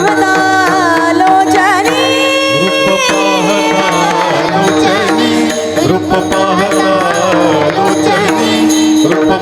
पाहता लोचनी रूप पाहता लोचनी रूप